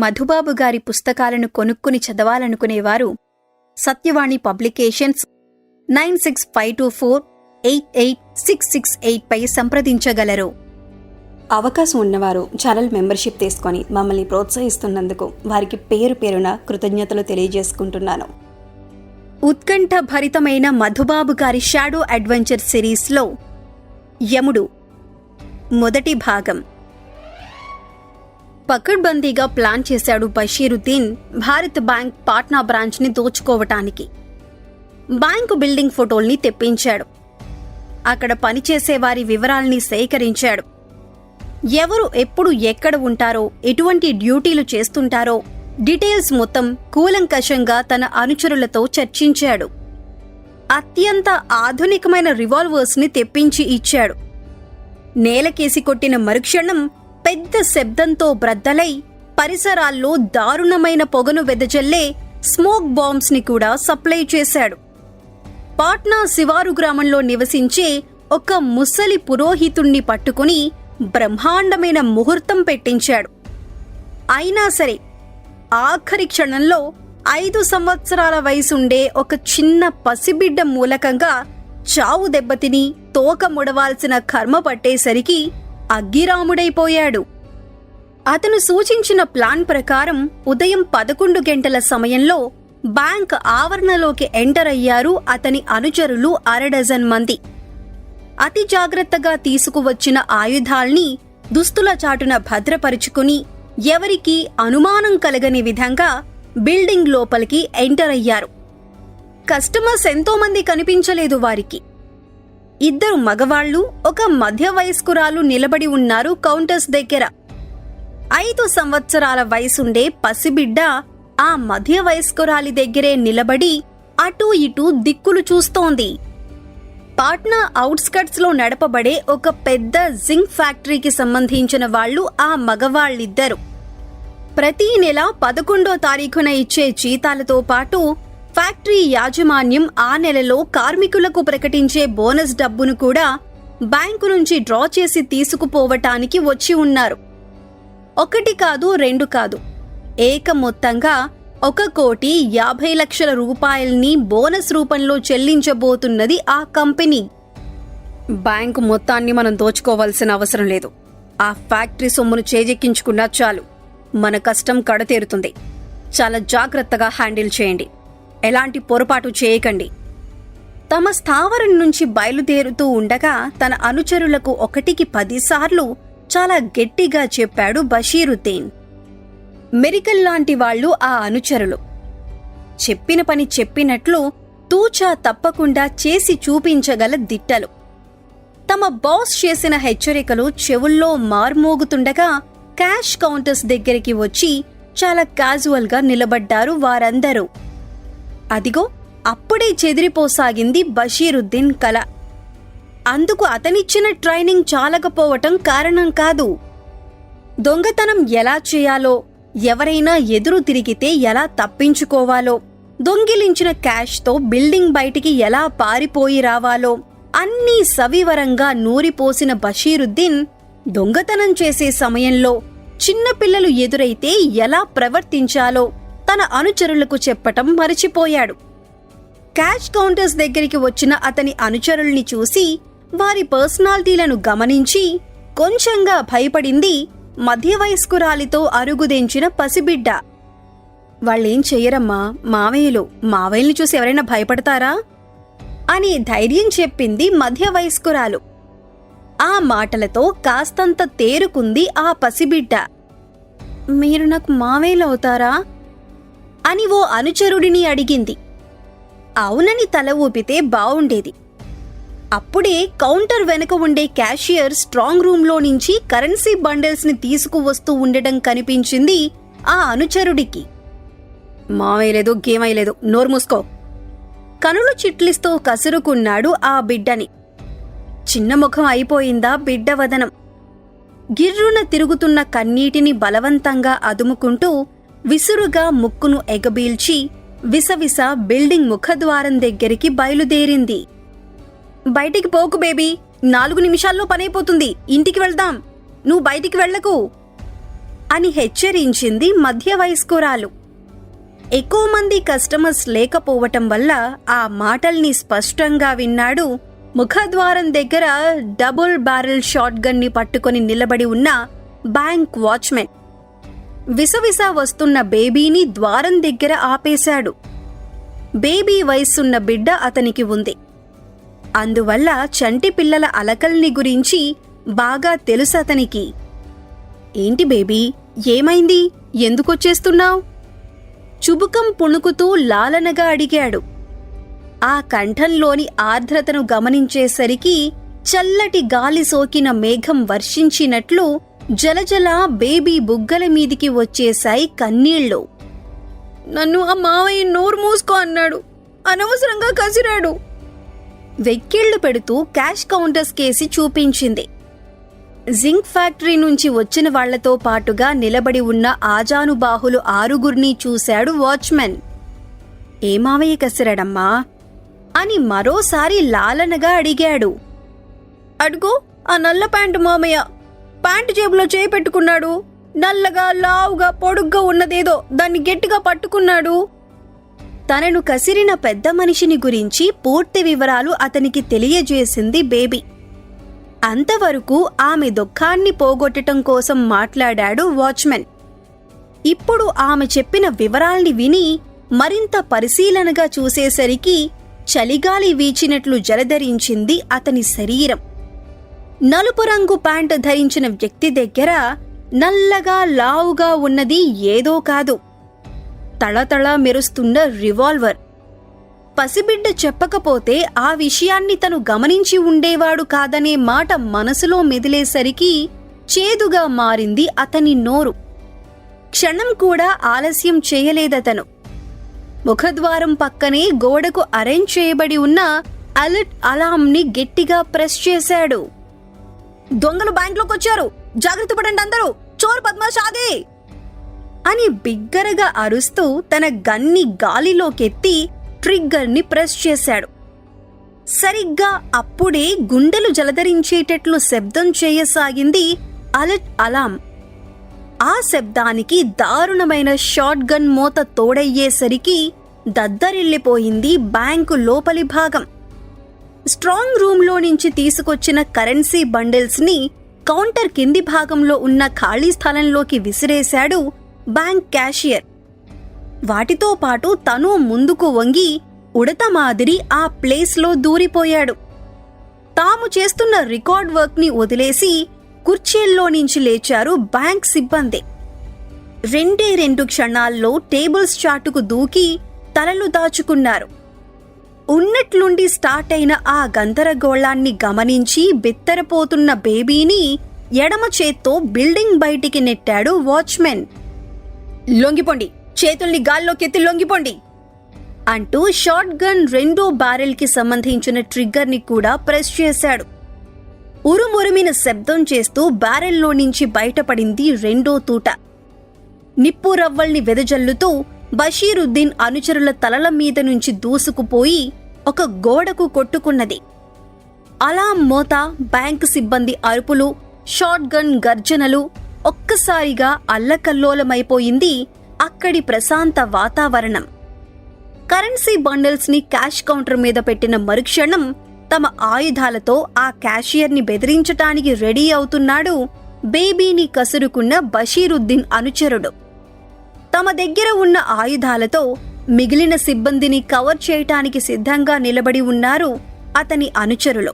మధుబాబు గారి పుస్తకాలను కొనుక్కుని చదవాలనుకునేవారు. Satyavani publications nine six five two four eight eight six six eight పై సంప్రదించగలరు. అవకాశం ఉన్నవారు ఛానల్ మెంబర్షిప్ తీసుకొని మమ్మల్ని ప్రోత్సహిస్తున్నందుకు వారికి పేరు పేరున కృతజ్ఞతలు తెలియజేసుకుంటున్నాను. ఉత్కంఠ భరితమైన మధుబాబు గారి షాడో అడ్వెంచర్ సిరీస్లో యముడు. మొదటి భాగం. పకడ్బందీగా ప్లాన్ చేశాడు బషీరుద్దీన్ భారత్ బ్యాంక్ పాట్నా బ్రాంచ్ని దోచుకోవటానికి. బ్యాంకు బిల్డింగ్ ఫోటోల్ని తెప్పించాడు. అక్కడ పనిచేసే వారి వివరాల్ని సేకరించాడు. ఎవరు ఎప్పుడు ఎక్కడ ఉంటారో ఎటువంటి డ్యూటీలు చేస్తుంటారో డీటెయిల్స్ మొత్తం కూలంకషంగా తన అనుచరులతో చర్చించాడు. అత్యంత ఆధునికమైన రివాల్వర్స్ని తెప్పించి ఇచ్చాడు. నేలకేసి కొట్టిన మరుక్షణం పెద్ద శబ్దంతో బ్రద్దలై పరిసరాల్లో దారుణమైన పొగను వెదజల్లే స్మోక్ బాంబ్స్ని కూడా సప్లై చేశాడు. పాట్నా శివారు గ్రామంలో నివసించే ఒక ముసలి పురోహితుణ్ణి పట్టుకుని బ్రహ్మాండమైన ముహూర్తం పెట్టించాడు. అయినా సరే ఆఖరి క్షణంలో ఐదు సంవత్సరాల వయసుండే ఒక చిన్న పసిబిడ్డ మూలకంగా చావు దెబ్బతిని తోక ముడవాల్సిన కర్మ పట్టేసరికి అగ్గిరాముడైపోయాడు. అతను సూచించిన ప్లాన్ ప్రకారం ఉదయం పదకొండు గంటల సమయంలో బ్యాంక్ ఆవరణలోకి ఎంటర్ అయ్యారు అతని అనుచరులు అరడజన్ మంది. అతి జాగ్రత్తగా తీసుకువచ్చిన ఆయుధాల్ని దుస్తుల చాటున భద్రపరుచుకుని ఎవరికీ అనుమానం కలగని విధంగా బిల్డింగ్ లోపలికి ఎంటర్ అయ్యారు. కస్టమర్స్ ఎంతోమంది కనిపించలేదు వారికి. ఇద్దరు మగవాళ్ళు ఒక మధ్య వయస్కురాలు నిలబడి ఉన్నారు కౌంటర్స్ దగ్గర. ఐదు సంవత్సరాల వయసుండే పసిబిడ్డ ఆ మధ్య వయస్కురాలి దగ్గరే నిలబడి అటూ ఇటూ దిక్కులు చూస్తోంది. పాట్నా అవుట్స్కట్స్లో నడపబడే ఒక పెద్ద జింక్ ఫ్యాక్టరీకి సంబంధించిన వాళ్ళు ఆ మగవాళ్ళిద్దరు. ప్రతి నెల పదకొండో తారీఖున ఇచ్చే జీతాలతో పాటు ఫ్యాక్టరీ యాజమాన్యం ఆ నెలలో కార్మికులకు ప్రకటించే బోనస్ డబ్బును కూడా బ్యాంకు నుంచి డ్రా చేసి తీసుకుపోవటానికి వచ్చి ఉన్నారు. ఒకటి కాదు రెండు కాదు. ఏక మొత్తంగా ఒక కోటి యాభై లక్షల రూపాయల్ని బోనస్ రూపంలో చెల్లించబోతున్నది ఆ కంపెనీ. బ్యాంకు మొత్తాన్ని మనం దోచుకోవాల్సిన అవసరం లేదు. ఆ ఫ్యాక్టరీ సొమ్మును చేజెక్కించుకున్నా చాలు. మన కష్టం కడతేరుతుంది. చాలా జాగ్రత్తగా హ్యాండిల్ చేయండి. ఎలాంటి పొరపాటు చేయకండి. తమ స్థావరం నుంచి బయలుదేరుతూ ఉండగా తన అనుచరులకు ఒకటికి పదిసార్లు చాలా గట్టిగా చెప్పాడు బషీరుద్దీన్. మెరికల్ లాంటి వాళ్ళు ఆ అనుచరులు. చెప్పిన పని చెప్పినట్లు తూచా తప్పకుండా చేసి చూపించగల దిట్టలు. తమ బాస్ చేసిన హెచ్చరికలు చెవుల్లో మార్మోగుతుండగా క్యాష్ కౌంటర్స్ దగ్గరికి వచ్చి చాలా క్యాజువల్గా నిలబడ్డారు వారందరూ. అదిగో అప్పుడే చెదిరిపోసాగింది బషీరుద్దీన్ కల. అందుకు అతనిచ్చిన ట్రైనింగ్ చాలకపోవటం కారణం కాదు. దొంగతనం ఎలా చేయాలో ఎవరైనా ఎదురు తిరిగితే ఎలా తప్పించుకోవాలో దొంగిలించిన క్యాష్తో బిల్డింగ్ బయటికి ఎలా పారిపోయి రావాలో అన్నీ సవివరంగా నూరిపోసిన బషీరుద్దీన్ దొంగతనం చేసే సమయంలో చిన్నపిల్లలు ఎదురైతే ఎలా ప్రవర్తించాలో తన అనుచరులకు చెప్పటం మరచిపోయాడు. క్యాష్ కౌంటర్స్ దగ్గరికి వచ్చిన అతని అనుచరుల్ని చూసి వారి పర్సనాలిటీలను గమనించి కొంచెంగా భయపడింది మధ్య వయస్కురాలితో అరుగుదెంచిన పసిబిడ్డ. వాళ్ళేం చెయ్యరమ్మా మావయ్యలు మావయ్యల్ని చూసి ఎవరైనా భయపడతారా? అని ధైర్యం చెప్పింది మధ్య వయస్కురాలు ఆ మాటలతో కాస్తంత తేరుకుంది ఆ పసిబిడ్డ. మీరు నాకు మావేలవుతారా అని ఓ అనుచరుడిని అడిగింది. అవునని తల ఊపితే బావుండేది. అప్పుడే కౌంటర్ వెనుక ఉండే క్యాషియర్ స్ట్రాంగ్ రూంలో నుంచి కరెన్సీ బండిల్స్ని తీసుకువస్తూ ఉండడం కనిపించింది ఆ అనుచరుడికి. మావేయలేదు గేమయ్యలేదు నోరు మూసుకో. కనులు చిట్లిస్తూ కసురుకున్నాడు ఆ బిడ్డని. చిన్న ముఖం అయిపోయిందా బిడ్డ వదనం గిర్రున తిరుగుతున్న కన్నీటిని బలవంతంగా అదుముకుంటూ విసురుగా ముక్కును ఎగబీల్చి విసవిస బిల్డింగ్ ముఖద్వారం దగ్గరికి బయలుదేరింది. బయటికి పోకు బేబీ నాలుగు నిమిషాల్లో పనైపోతుంది. ఇంటికి వెళ్దాం. నువ్వు బయటికి వెళ్ళకు అని హెచ్చరించింది మధ్య వయస్కురాలు ఎక్కువ మంది కస్టమర్స్ లేకపోవటం వల్ల ఆ మాటల్ని స్పష్టంగా విన్నాడు ముఖద్వారం దగ్గర డబుల్ బ్యారెల్ షాట్గన్ని పట్టుకొని నిలబడి ఉన్న బ్యాంక్ వాచ్మెన్. విసవిస వస్తున్న బేబీని ద్వారం దగ్గర ఆపేశాడు. బేబీ వయస్సున్న బిడ్డ అతనికి ఉంది. అందువల్ల చంటి పిల్లల అలకల్ని గురించి బాగా తెలుసు అతనికి. ఏంటి బేబీ ఏమైంది? ఎందుకొచ్చేస్తున్నావు? చుబుకం పుణుకుతూ లాలనగా అడిగాడు. ఆ కంఠంలోని ఆర్ద్రతను గమనించేసరికి చల్లటి గాలి సోకిన మేఘం వర్షించినట్లు జలజల బేబీ బుగ్గల మీదికి వచ్చేశాయి కన్నీళ్ళు నన్ను ఆ మావయ్య నోరు మూసుకో అన్నాడు. అనవసరంగా కసిరాడు. వెక్కిళ్ళు పెడుతూ క్యాష్ కౌంటర్స్ కేసి చూపించింది. జింక్ ఫ్యాక్టరీ నుంచి వచ్చిన వాళ్ళతో పాటుగా నిలబడి ఉన్న ఆజానుబాహులు ఆరుగురిని చూశాడు వాచ్మెన్. ఏ మావయ్య కసిరాడమ్మా? అని మరోసారి లాలనగా అడిగాడు. అడుగు ఆ నల్ల ప్యాంటు మామయ్య ప్యాంటు జేబులో చేయి పెట్టుకున్నాడు. నల్లగా లావుగా పొడుగ్గా ఉన్నదేదో దాన్ని గట్టిగా పట్టుకున్నాడు. తనను కసిరిన పెద్ద మనిషిని గురించి పూర్తి వివరాలు అతనికి తెలియజేసింది బేబీ. అంతవరకు ఆమె దుఃఖాన్ని పోగొట్టటం కోసం మాట్లాడాడు వాచ్మెన్. ఇప్పుడు ఆమె చెప్పిన వివరాల్ని విని మరింత పరిశీలనగా చూసేసరికి చలిగాలి వీచినట్లు జలధరించింది అతని శరీరం. నలుపు రంగు ప్యాంటు ధరించిన వ్యక్తి దగ్గర నల్లగా లావుగా ఉన్నది ఏదో కాదు. తళతళ మెరుస్తున్న రివాల్వర్. పసిబిడ్డ చెప్పకపోతే ఆ విషయాన్ని తను గమనించి ఉండేవాడు కాదనే మాట మనసులో మెదిలేసరికి చేదుగా మారింది అతని నోరు. క్షణం కూడా ఆలస్యం చేయలేదతను. ముఖద్వారం పక్కనే గోడకు అరేంజ్ చేయబడి ఉన్న అలర్ట్ అలాంని గట్టిగా ప్రెస్ చేశాడు. దొంగలు బ్యాంకులోకి వచ్చారు. జాగ్రత్త పడండి అందరూ. చోరు పద్మశాదే అని బిగ్గరగా అరుస్తూ తన గన్ని గాలిలోకెత్తి ట్రిగ్గర్ని ప్రెస్ చేశాడు. సరిగ్గా అప్పుడే గుండెలు జలధరించేటట్లు శబ్దం చేయసాగింది అలర్ట్ అలాం ఆ శబ్దానికి దారుణమైన షాట్ గన్ మోత తోడయ్యేసరికి దద్దరిల్లిపోయింది బ్యాంకు లోపలి భాగం. స్ట్రాంగ్ రూమ్లో నుంచి తీసుకొచ్చిన కరెన్సీ బండిల్స్ని కౌంటర్ కింది భాగంలో ఉన్న ఖాళీ స్థలంలోకి విసిరేశాడు బ్యాంక్ క్యాషియర్. వాటితో పాటు తను ముందుకు వంగి ఉడత మాదిరి ఆ ప్లేస్లో దూరిపోయాడు. తాము చేస్తున్న రికార్డ్ వర్క్ని వదిలేసి కుర్చీల్లో నుంచి లేచారు బ్యాంక్ సిబ్బంది. రెండే రెండు క్షణాల్లో టేబుల్స్ చాటుకు దూకి తలలు దాచుకున్నారు. ఉన్నట్లుండి స్టార్ట్ అయిన ఆ గందరగోళాన్ని గమనించి బిత్తరపోతున్న బేబీని ఎడమ చేత్తో బిల్డింగ్ బయటికి నెట్టాడు వాచ్మెన్. లొంగిపోండి చేతుల్ని గాల్లోకెత్తి లొంగిపోండి అంటూ షార్ట్ గన్ రెండో బ్యారెల్కి సంబంధించిన ట్రిగ్గర్ని కూడా ప్రెస్ చేశాడు. ఉరుమురిమిన శబ్దం చేస్తూ బ్యారెల్లో నుంచి బయటపడింది రెండో తూట. నిప్పు రవ్వల్ని వెదజల్లుతూ బషీరుద్దీన్ అనుచరుల తలల మీద నుంచి దూసుకుపోయి ఒక గోడకు కొట్టుకున్నది. అలాం మోత బ్యాంకు సిబ్బంది అరుపులు షాట్గన్ గర్జనలు ఒక్కసారిగా అల్లకల్లోలమైపోయింది అక్కడి ప్రశాంత వాతావరణం. కరెన్సీ బండిల్స్ని క్యాష్ కౌంటర్ మీద పెట్టిన మరుక్షణం తమ ఆయుధాలతో ఆ క్యాషియర్ని బెదిరించటానికి రెడీ అవుతున్నాడు బేబీని కసురుకున్న బషీరుద్దీన్ అనుచరుడు. తమ దగ్గర ఉన్న ఆయుధాలతో మిగిలిన సిబ్బందిని కవర్ చేయటానికి సిద్ధంగా నిలబడి ఉన్నారు అతని అనుచరులు.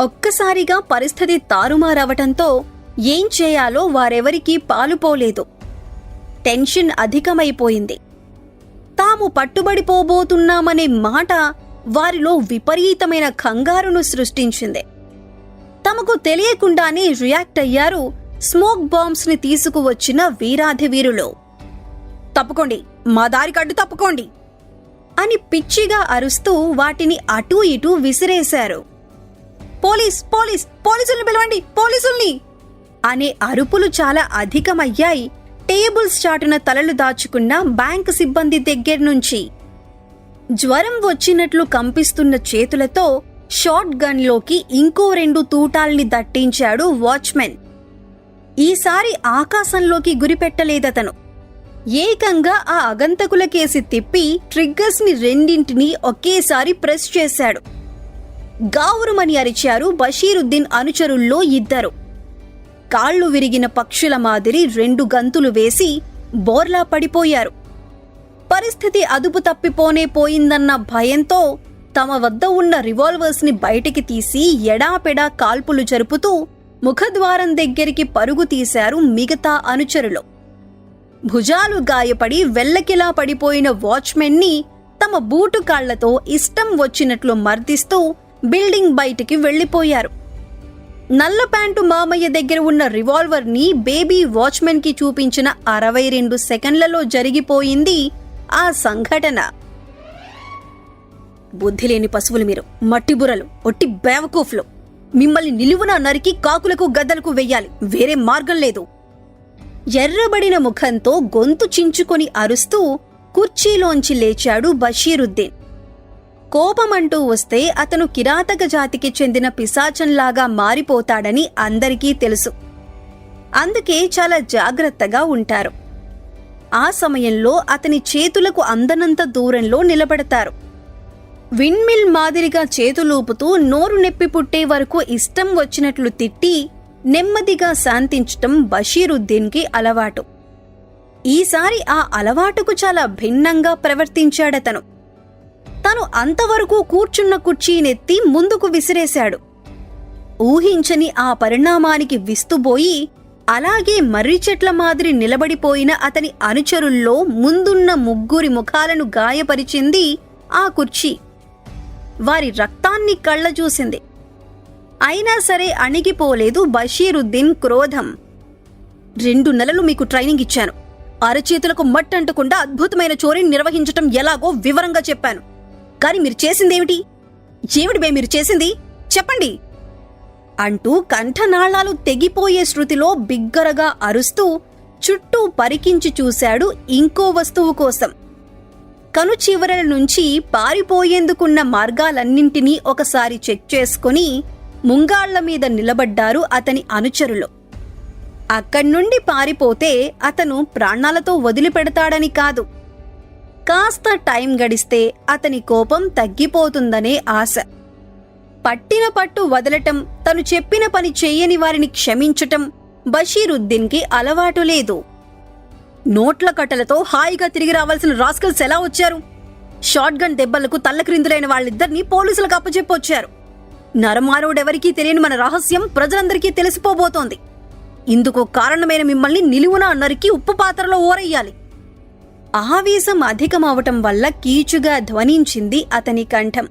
ఒక్కసారిగా పరిస్థితి తారుమారవటంతో ఏం చేయాలో వారెవరికీ పాలుపోలేదు. టెన్షన్ అధికమైపోయింది. తాము పట్టుబడిపోబోతున్నామనే మాట వారిలో విపరీతమైన కంగారును సృష్టించింది. తమకు తెలియకుండానే రియాక్ట్ అయ్యారు స్మోక్ బాంబ్స్ని తీసుకువచ్చిన వీరాధి వీరులు తప్పుకోండి మా దారికి అడ్డు తప్పుకోండి అని పిచ్చిగా అరుస్తూ వాటిని అటూ ఇటూ విసిరేశారు. పోలీస్ పోలీస్ పోలీసుల్ని పిలవండి పోలీసుల్ని! అనే అరుపులు చాలా అధికమయ్యాయి. టేబుల్స్ చాటున తలలు దాచుకున్న బ్యాంక్ సిబ్బంది దగ్గర నుంచి. జ్వరం వచ్చినట్లు కంపిస్తున్న చేతులతో షార్ట్ గన్లోకి ఇంకో రెండు తూటాల్ని దట్టించాడు వాచ్మెన్. ఈసారి ఆకాశంలోకి గురిపెట్టలేదతను. ఏకంగా ఆ అగంతకుల కేసి తిప్పి ట్రిగ్గర్స్ని రెండింటినీ ఒకేసారి ప్రెస్ చేశాడు. గావురుమని అరిచారు బషీరుద్దీన్ అనుచరుల్లో ఇద్దరు. కాళ్ళు విరిగిన పక్షుల మాదిరి రెండు గంతులు వేసి బోర్లా పడిపోయారు. పరిస్థితి అదుపు తప్పిపోనే పోయిందన్న భయంతో తమ వద్ద ఉన్న రివాల్వర్స్ని బయటికి తీసి ఎడాపెడా కాల్పులు జరుపుతూ ముఖద్వారం దగ్గరికి పరుగు తీశారు మిగతా అనుచరులు. భుజాలు గాయపడి వెల్లకిలా పడిపోయిన వాచ్మెన్ని తమ బూటు కాళ్ళతో ఇష్టం వచ్చినట్లు మర్దిస్తూ బిల్డింగ్ బయటికి వెళ్ళిపోయారు నల్ల ప్యాంటు మామయ్య దగ్గర ఉన్న రివాల్వర్ని బేబీ వాచ్మెన్కి చూపించిన అరవై రెండు సెకండ్లలో జరిగిపోయింది ఆ సంఘటన. బుద్ధి లేని పశువులు మీరు మట్టిబురలు ఒట్టి బేవకూఫ్లు. మిమ్మల్ని నిలువున నరికి కాకులకు గద్దలకు వెయ్యాలి వేరే మార్గం లేదు. ఎర్రబడిన ముఖంతో గొంతు చించుకొని అరుస్తూ కుర్చీలోంచి లేచాడు బషీరుద్దీన్. కోపమంటూ వస్తే అతను కిరాతక జాతికి చెందిన పిశాచంలాగా మారిపోతాడని అందరికీ తెలుసు. అందుకే చాలా జాగ్రత్తగా ఉంటారు. ఆ సమయంలో అతని చేతులకు అందనంత దూరంలో నిలబడతారు. విన్మిల్ మాదిరిగా చేతులూపుతూ నోరు నెప్పి పుట్టే వరకు ఇష్టం వచ్చినట్లు తిట్టి నెమ్మదిగా శాంతించటం బషీరుద్దీన్కి అలవాటు. ఈసారి ఆ అలవాటుకు చాలా భిన్నంగా ప్రవర్తించాడతను. తను అంతవరకు కూర్చున్న కుర్చీనెత్తి ముందుకు విసిరేశాడు. ఊహించని ఆ పరిణామానికి విస్తుబోయి అలాగే మర్రి చెట్ల మాదిరి నిలబడిపోయిన అతని అనుచరుల్లో ముందున్న ముగ్గురి ముఖాలను గాయపరిచింది ఆ కుర్చీ. వారి రక్తాన్ని కళ్ళ చూసింది అయినా సరే అణిగిపోలేదు బషీరుద్దీన్ క్రోధం. రెండు నెలలు మీకు ట్రైనింగ్ ఇచ్చాను. అరచేతులకు మట్టంటకుండా అద్భుతమైన చోరీని నిర్వహించటం ఎలాగో వివరంగా చెప్పాను. కాని మీరు చేసిందేమిటి? ఏమిటి బే మీరు చేసింది? చెప్పండి. అంటూ కంఠనాళాలు తెగిపోయే శృతిలో బిగ్గరగా అరుస్తూ చుట్టూ పరికించి చూశాడు ఇంకో వస్తువు కోసం. కను చివరల నుంచి పారిపోయేందుకున్న మార్గాలన్నింటినీ ఒకసారి చెక్ చేసుకుని ముంగాళ్ళ మీద నిలబడ్డారు అతని అనుచరులు. అక్కడి నుండి పారిపోతే అతను ప్రాణాలతో వదిలిపెడతాడని కాదు. కాస్త టైం గడిస్తే అతని కోపం తగ్గిపోతుందనే ఆశ. పట్టిన పట్టు వదలటం తను చెప్పిన పని చెయ్యని వారిని క్షమించటం బషీరుద్దీన్కి అలవాటు లేదు. నోట్ల కట్టలతో హాయిగా తిరిగి రావాల్సిన రాస్కల్స్ ఎలా వచ్చారు? షార్ట్గన్ దెబ్బలకు తల్లక్రిందులైన వాళ్ళిద్దరినీ పోలీసులకు అప్పచెప్పొచ్చారు. నరమానవుడెవరికీ తెలియని మన రహస్యం ప్రజలందరికీ తెలిసిపోబోతోంది. ఇందుకు కారణమైన మిమ్మల్ని నిలువున నరికి ఉప్పు పాత్రలో ఓరయ్యాలి ఆవేశం అధికమవటం వల్ల కీచుగా ధ్వనించింది అతని కంఠం.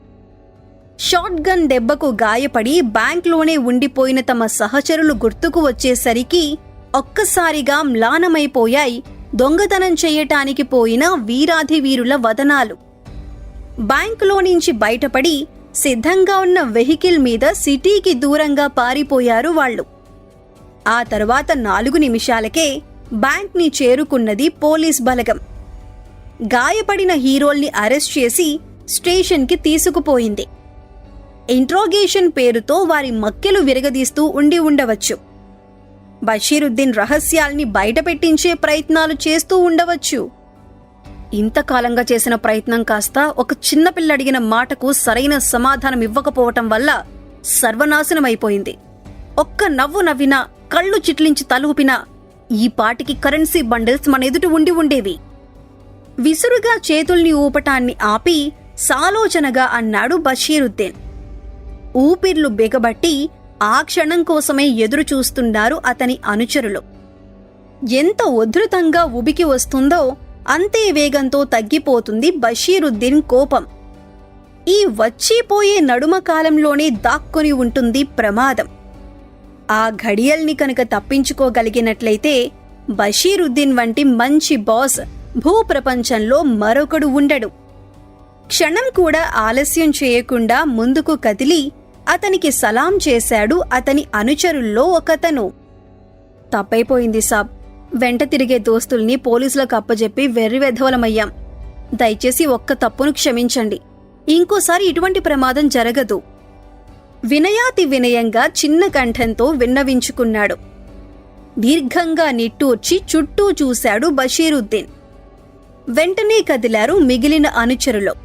షార్ట్ గన్ దెబ్బకు గాయపడి బ్యాంక్లోనే ఉండిపోయిన తమ సహచరులు గుర్తుకు వచ్చేసరికి ఒక్కసారిగా మ్లానమైపోయాయి దొంగతనం చేయటానికి పోయిన వీరాధి వీరుల వదనాలు. బ్యాంకులో నుంచి బయటపడి సిద్ధంగా ఉన్న వెహికల్ మీద సిటీకి దూరంగా పారిపోయారు వాళ్ళు. ఆ తర్వాత నాలుగు నిమిషాలకే బ్యాంక్ని చేరుకున్నది పోలీస్ బలగం. గాయపడిన హీరోల్ని అరెస్ట్ చేసి స్టేషన్కి తీసుకుపోయింది. ఇంట్రోగేషన్ పేరుతో వారి మక్కెలు విరగదీస్తూ ఉండి ఉండవచ్చు. బషీరుద్దీన్ రహస్యాల్ని బయటపెట్టించే ప్రయత్నాలు చేస్తూ ఉండవచ్చు. ఇంతకాలంగా చేసిన ప్రయత్నం కాస్త ఒక చిన్నపిల్ల అడిగిన మాటకు సరైన సమాధానం ఇవ్వకపోవటం వల్ల సర్వనాశనమైపోయింది. ఒక్క నవ్వు నవ్వినా కళ్ళు చిట్లించి తలూపినా ఈ పాటికి కరెన్సీ బండిల్స్ మన ఎదుట ఉండి ఉండేవి. విసురుగా చేతుల్ని ఊపటాన్ని ఆపి సాలోచనగా అన్నాడు బషీరుద్దీన్. ఊపిర్లు బిగబట్టి ఆ క్షణం కోసమే ఎదురు చూస్తున్నారు అతని అనుచరులు. ఎంత ఉధృతంగా ఉబికి వస్తుందో అంతే వేగంతో తగ్గిపోతుంది బషీరుద్దీన్ కోపం. ఈ వచ్చిపోయే నడుమ కాలంలోనే దాక్కుని ఉంటుంది ప్రమాదం. ఆ ఘడియల్ని కనుక తప్పించుకోగలిగినట్లయితే బషీరుద్దీన్ వంటి మంచి బాస్ భూప్రపంచంలో మరొకడు ఉండడు. క్షణం కూడా ఆలస్యం చేయకుండా ముందుకు కదిలి అతనికి సలాం చేశాడు అతని అనుచరుల్లో ఒకతను. తప్పైపోయింది సాబ్. వెంట తిరిగే దోస్తుల్ని పోలీసులకు అప్పజెప్పి వెర్రి వెధవలమయ్యాం. దయచేసి ఒక్క తప్పును క్షమించండి. ఇంకోసారి ఇటువంటి ప్రమాదం జరగదు. వినయాతి వినయంగా చిన్న కంఠంతో విన్నవించుకున్నాడు. దీర్ఘంగా నిట్టూర్చి చుట్టూ చూశాడు బషీరుద్దీన్. వెంటనే కదిలారు మిగిలిన అనుచరులు.